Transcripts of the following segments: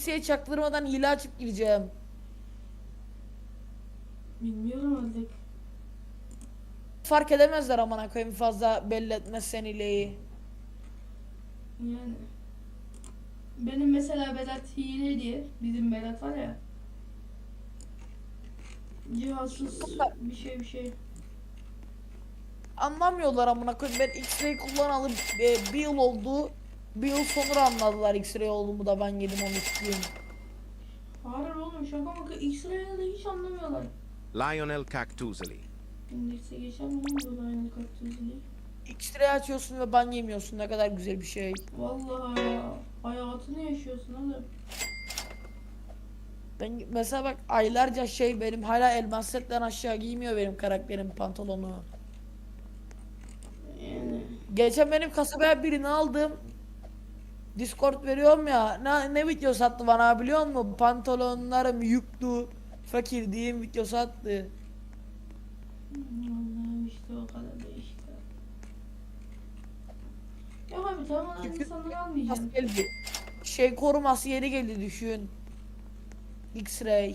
kimseye çaktırmadan hile açıp gireceğim. Bilmiyorum artık. Fark edemezler amına koyayım fazla belli etmezsen hileyi. Yani. Benim mesela Berat hile diye. Bizim Berat var ya. Cihazsız bir şey bir şey. Anlamıyorlar amına koyayım ben X-ray kullanalı e, bir yıl oldu. Bir yıl sonra anladılar X-ray olduğumu da ben yedim 13 gün. Hayır oğlum şaka maka X-ray'ı da hiç anlamıyorlar. Lionel Cactuseli. İndekse geçer mi oğlum bu aynı kaktüsü X-ray açıyorsun ve ban yemiyorsun ne kadar güzel bir şey. Vallahi ya. Hayatını yaşıyorsun oğlum. Ben mesela bak aylarca şey benim hala elmas setten aşağı giymiyor benim karakterim pantolonu. Yani. Geçen benim kasabaya birini aldım. Discord veriyorum ya. Ne, ne video sattı bana biliyor musun? Pantolonlarım yüklü. Fakir diyeyim video sattı. Vallahi işte o kadar da işte. Yok abi tamam Çünkü- insanları Nasıl almayacağım. geldi? Şey koruması yeri geldi düşün. X-ray.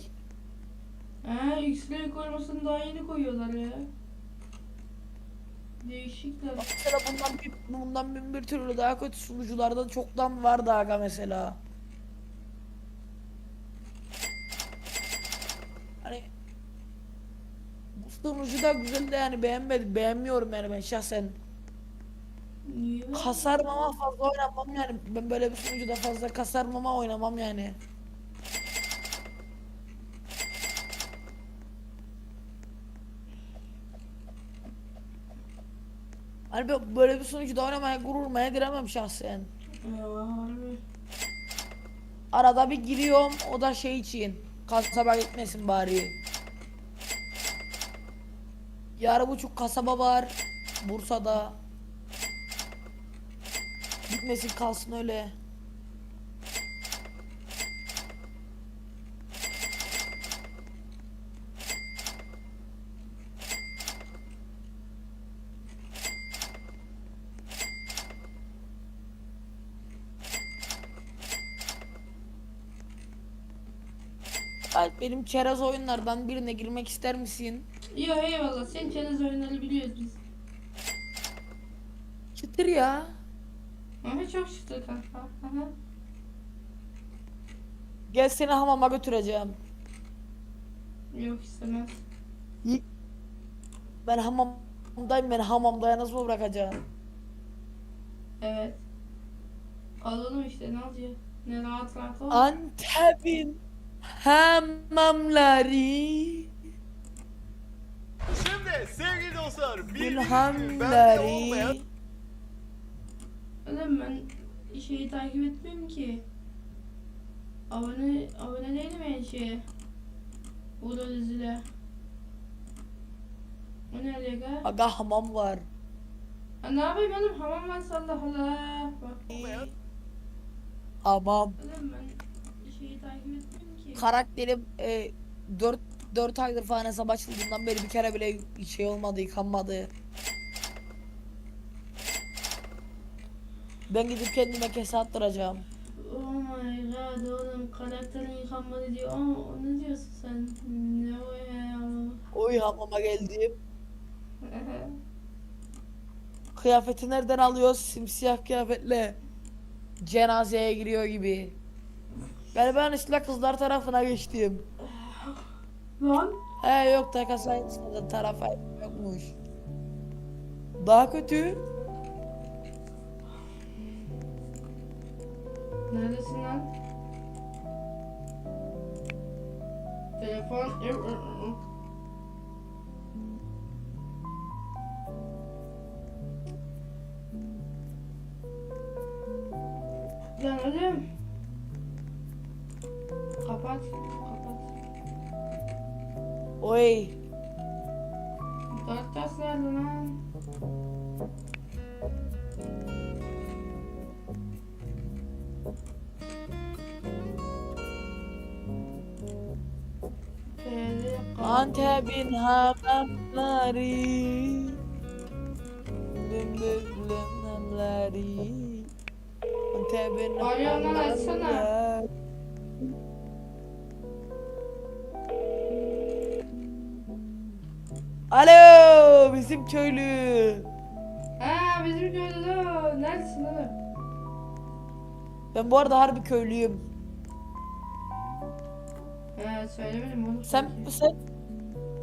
He X-ray korumasını daha yeni koyuyorlar ya. Değişikler. Bak Mesela bundan bir, bundan bin bir türlü daha kötü sunucularda çoktan vardı aga mesela. Hani bu sunucu da güzel de yani beğenmedim. Beğenmiyorum yani ben şahsen. Kasarmama fazla oynamam yani. Ben böyle bir sunucuda fazla kasarmama oynamam yani. Ben böyle bir sunucuda oynamaya gururmaya giremem şahsen. Ya harbi. Arada bir giriyorum o da şey için. Kasaba gitmesin bari. Yarı buçuk kasaba var Bursa'da. Gitmesin kalsın öyle. Alp benim çerez oyunlardan birine girmek ister misin? Ya eyvallah sen çerez oyunları biliyoruz biz. Çıtır ya. Ama çok şıktı kanka. Aha. Gel seni hamama götüreceğim. Yok istemez. Ben hamamdayım beni hamamda yalnız mı bırakacaksın? Evet. Alalım işte ne olacak? Ne rahat rahat ol. Antep'in hamamları Şimdi sevgili dostlar Gülhamları olmayan Oğlum ben şeyi takip etmiyorum ki. Abone, abone değilim yani şeye. Uğur dizile. O ne alaka? Aga hamam var. Ha, ne yapayım oğlum hamam var Allah Allah. Bak. Hamam. Oğlum ben şeyi takip etmiyorum. Karakterim e, 4 4 aydır falan hesap açıldığından beri bir kere bile şey olmadı yıkanmadı. Ben gidip kendime kese attıracağım. Oh my god oğlum karakterin yıkanmadı diyor ama ne diyorsun sen? Ne o ya? Oy hamama geldim. Kıyafeti nereden alıyoruz? Simsiyah kıyafetle. Cenazeye giriyor gibi. Ben işte kızlar tarafına geçtim. Lan He yok takas aynısında tarafa yokmuş. Daha kötü. neredesin lan? Telefon. Lan oğlum. Kapat. Kapat. Oy. Dört taş nerede lan? Antep'in hamamları. Dümbüklüm namları. Antep'in hamamları. Alo bizim köylü. Ha bizim köyde de o. Neredesin oğlum? Ben bu arada harbi köylüyüm. Ha söylemedim oğlum. Sen sen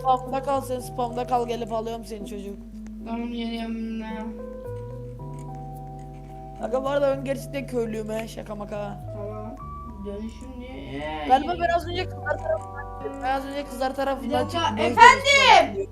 spamda kal sen spamda kal gelip alıyorum seni çocuk. Tamam geliyorum. Ne? Aga bu arada ben gerçekten köylüyüm he şaka maka. Tamam. Dönüşüm diye. Ee, Galiba ben az önce kızlar tarafından ben az önce kızlar tarafından dakika, çıktım. Efendim?